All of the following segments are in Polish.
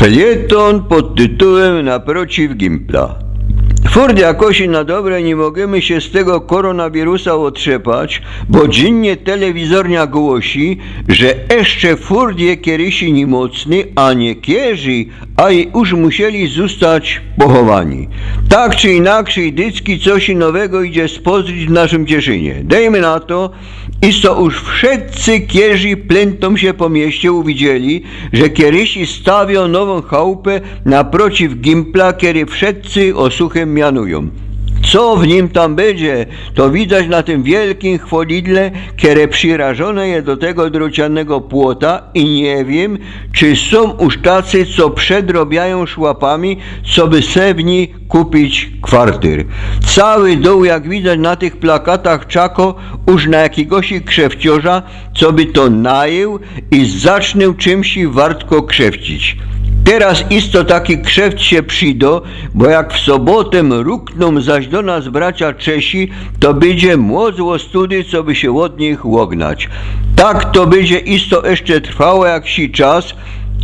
Felieton pod tytułem Naprotiv Gimpla. Furt jakoś na dobre nie możemy się z tego koronawirusa otrzepać, bo dziennie telewizornia głosi, że jeszcze furt je kiedysi niemocny, a nie kierzy, a i już musieli zostać pochowani. Tak czy inaczej, dycki coś nowego idzie spożyć w naszym Cieszynie. Dejmy na to, iż to już wszyscy kierzy plętom się po mieście uwidzieli, że kiedysi stawią nową chałupę naprotiv Gimpla, kiedy wszyscy osuchem mianują. Co w nim tam będzie, to widać na tym wielkim chwalidle, które przyrażone je do tego drocianego płota i nie wiem, czy są już tacy, co przedrobiają szłapami, co by se w niej kupić kwartyr. Cały dół, jak widać na tych plakatach Czako, już na jakiegoś krzewciorza, co by to najeł i zaczną czymś wartko krzewcić. Teraz isto taki krzewt się przydo, bo jak w sobotę rukną zaś do nas bracia Czesi, to będzie młodło study, co by się od nich łognać. Tak to będzie isto jeszcze trwało jak si czas,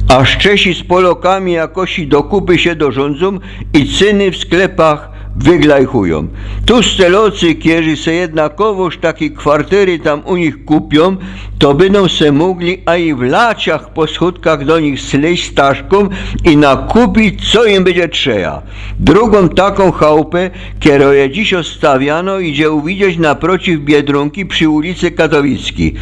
aż Czesi z Polokami jakoś do kupy się dorządzą i cyny w sklepach wyglajchują. Tu stelocy, kierzy se jednakowoż takie kwartery tam u nich kupią, to będą se mogli, a i w laciach po schódkach do nich sleść staszką i nakupić, co im będzie trzeba. Drugą taką chałupę, kieroje dziś ostawiano, idzie uwidzieć naprotiv Biedronki przy ulicy Katowickiej.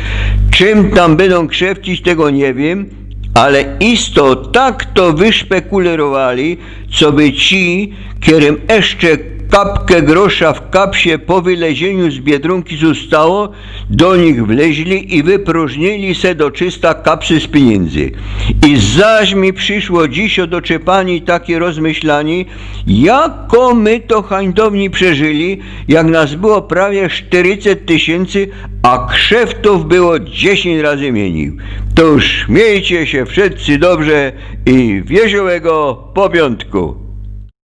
Czym tam będą krzewcić, tego nie wiem, ale isto tak to wyszpekulerowali, co by ci, którym jeszcze kapkę grosza w kapsie po wylezieniu z biedronki zostało, do nich wleźli i wypróżnili se do czysta kapsy z pieniędzy. I zaś mi przyszło dziś doczepani takie rozmyślani, jako my to hańdowni przeżyli, jak nas było prawie 40 tysięcy, a krzeftów było 10 razy mniej. To już miejcie się wszyscy dobrze i wiesiołego popiątku.